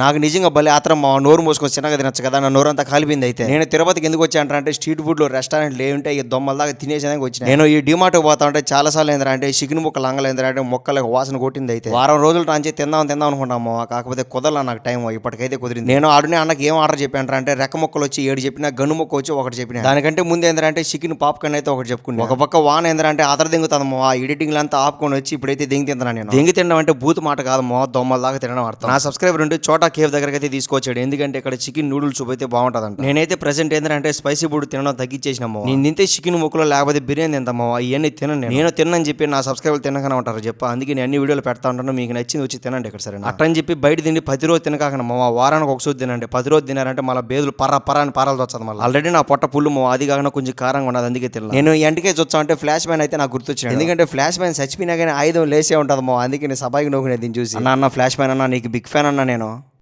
నాకు నిజంగా భలే ఆత్రం మా నోరు మూసుకొని చిన్నగా తినచ్చు కదా నా నోరు అంతా కాలిపోయింది అయితే. నేను తిరుపతికి ఎందుకు వచ్చా అంటే స్ట్రీట్ ఫుడ్లో రెస్టారెంట్ లేవుంటే ఈ దొమ్మల దాకా తినేసేదానికి వచ్చిన. నేను ఈ డిమార్ట్ పోతా ఉంటే చాలా సార్లు ఏంద్రా అంటే చికెన్ ముక్కలు అంగలేంద్రా అంటే మొక్కలకు వాసన కొట్టింది అయితే. వారం రోజులు రాంచి తిందాం తిందాం అనుకుంటాము. కాకపోతే కుదరలా నాకు టైం ఇప్పటికైతే కుదిరింది. నేను ఆడునే అన్నకి ఏం ఆర్డర్ చెప్పాను అంటే రెక్క మొక్కలు వచ్చి ఏడు చెప్పిన గన్ను మొక్క వచ్చి ఒకటి చెప్పిన. దానికంటే ముందు ఏంద్రా అంటే చికెన్ పాప్కార్న్ అయితే ఒకటి చెప్పుకుని ఒక పక్క వాన ఏంద్రా అంటే అతర దింగుతాము ఆ ఎడిటింగ్ అంతా ఆపుకొని వచ్చి ఇప్పుడైతే దింగి తింటున్నాను నేను. దింగి తినడం అంటే బూత్ మాట కాదు మో దొమ్మల దాకా తినడం అర్థం. నా సబ్స్క్రైబర్ ఉంటే చోటా కేవ్ దగ్గరికి అయితే తీసుకొచ్చాడు. ఎందుకంటే ఇక్కడ చికెన్ నూడిల్స్ సూప్ అయితే బాగుంటుందంట. నేనైతే ప్రెసెంట్ ఏంటంటే స్పైసీ ఫుడ్ తినడం తగ్గించేసినాము నేను తింటే చికెన్ ముక్కలు లేకపోతే బిర్యానీ తింటాము అవన్నీ తినను నేను. నేను తినని చెప్పి నా సబ్స్క్రైబర్ తినకనే ఉంటారు చెప్ప. అందుకే నేను అన్ని వీడియోలు పెడతా ఉంటాను. మీకు నచ్చింది వచ్చి తినండి ఇక్కడ సరే అట్టని చెప్పి బయట తిండి పది రోజు తినకాకన మా వారానికి ఒక సూది తినండి. పది రోజు తినారంటే మళ్ళీ బేదులు పర్ర పర్ర అని పారాలు వచ్చదు మళ్ళీ. ఆల్రెడీ నా పొట్ట పుల్లు మో అది కాకుండా కొంచెం కారంగా ఉన్నది అందుకే తిన్నాను నేను ఎంటకే చూచ్చా అంటే ఫ్లాష్ మ్యాన్ అయితే నాకు గుర్తొచ్చింది ఎందుకంటే ఫ్లాష్ మ్యాన్ చచ్చిపోయినా కానీ ఆయుధం లేసే ఉంటుంది మో అందుకే నేను సభాకి నోకునే దీన్ని చూసి. అన్న ఫ్లాష్ మ్యాన్ అన్న నీకు బిగ్ ఫ్యాన్ అన్న నేను.